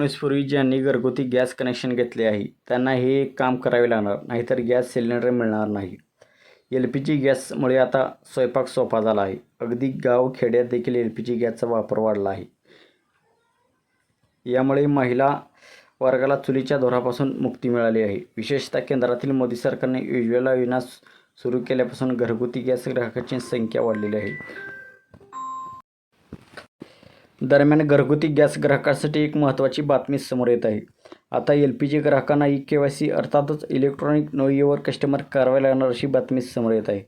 एकोणीसपूर्वी ज्यांनी घरगुती gas connection घेतले आहे त्यांना हे काम करावे लागणार नाहीतर गॅस सिलेंडर मिळणार नाही. एल पी जी गॅसमुळे आता स्वयंपाक सोपा झाला आहे. अगदी गाव खेड्यात देखील एल पी जी गॅसचा वापर वाढला आहे. यामुळे महिला वर्गाला चुलीच्या धोरापासून मुक्ती मिळाली आहे. विशेषतः केंद्रातील मोदी सरकारने उज्ज्वला योजना सुरू केल्यापासून घरगुती गॅस ग्राहकांची संख्या वाढलेली आहे. दरम्यान घरगुती गॅस ग्राहकांसाठी एक महत्त्वाची बातमी समोर येत आहे. आता एल पी जी ग्राहकांना ई के वाय सी अर्थातच इलेक्ट्रॉनिक नोईवर कस्टमर कारवाई लागणार अशी बातमी समोर येत आहे.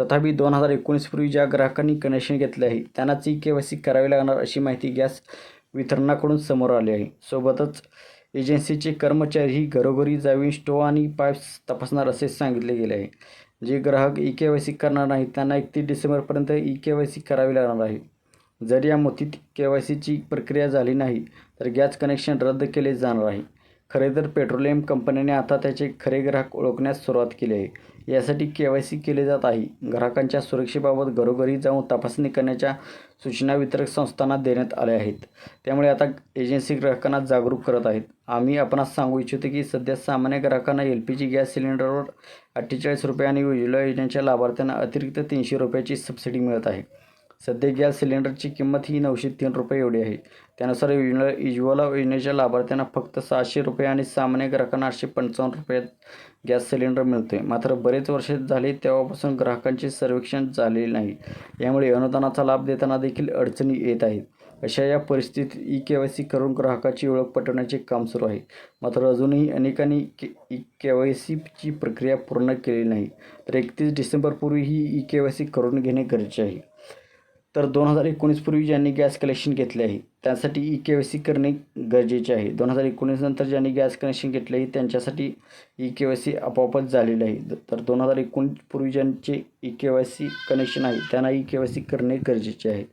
तथापि दोन हजार एकोणीसपूर्वी ज्या ग्राहकांनी कनेक्शन घेतले आहे त्यांनाच ई के वाय सी करावी लागणार अशी माहिती गॅस वितरणाकडून समोर आली आहे. सोबतच एजन्सीचे कर्मचारीही घरोघरी जावी स्टोव आणि पाईप्स तपासणार असे सांगितले गेले आहे. जे ग्राहक ई के वाय सी करणार नाही त्यांना एकतीस डिसेंबरपर्यंत ई के वाय सी करावी लागणार आहे. जर या मोतीत के वाय सीची प्रक्रिया झाली नाही तर गॅस कनेक्शन रद्द केले जाणार आहे. खरे तर पेट्रोलियम कंपन्याने आता त्याचे खरे ग्राहक ओळखण्यास सुरुवात केली आहे. यासाठी के वाय सी केले जात आहे. ग्राहकांच्या सुरक्षेबाबत घरोघरी जाऊन तपासणी करण्याच्या सूचना वितरक संस्थांना देण्यात आल्या आहेत. त्यामुळे आता एजन्सी ग्राहकांना जागरूक करत आहेत. आम्ही आपणास सांगू इच्छितो की सध्या सामान्य ग्राहकांना एल पी जी गॅस सिलेंडरवर अठ्ठेचाळीस रुपये आणि उज्ज्वला योजनेच्या लाभार्थ्यांना अतिरिक्त तीनशे रुपयाची सबसिडी मिळत आहे. सध्या गॅस सिलेंडरची किंमत ही नऊशे तीन रुपये एवढी आहे. त्यानुसार योजना उज्ज्वला योजनेच्या लाभार्थ्यांना फक्त सहाशे रुपये आणि सामान्य ग्राहकांना आठशे पंचावन्न रुपयात गॅस सिलेंडर मिळतो आहे मात्र बरेच वर्ष झाली तेव्हापासून ग्राहकांचे सर्वेक्षण झालेले नाही. यामुळे अनुदानाचा लाभ देताना देखील अडचणी येत आहेत. अशा या परिस्थितीत ई के वाय सी करून ग्राहकाची ओळख पटवण्याचे काम सुरू आहे. मात्र अजूनही अनेकांनी के ई के वाय सीची प्रक्रिया पूर्ण केलेली नाही. तर एकतीस डिसेंबरपूर्वी ही ई के वाय सी करून घेणे गरजेचे आहे. तर दोन हजार एकोणीसपूर्वी ज्यांनी गॅस कलेक्शन घेतले आहे त्यासाठी ई के वाय सी करणे गरजेचे आहे. दोन हजार एकोणीस नंतर ज्यांनी गॅस कनेक्शन घेतले आहे त्यांच्यासाठी ई के वाय सी आपोआपच झालेली आहे. तर दोन हजार एकोणीसपूर्वी ज्यांचे E K Y C connection आहे त्यांना ई के वाय सी करणे गरजेचे आहे.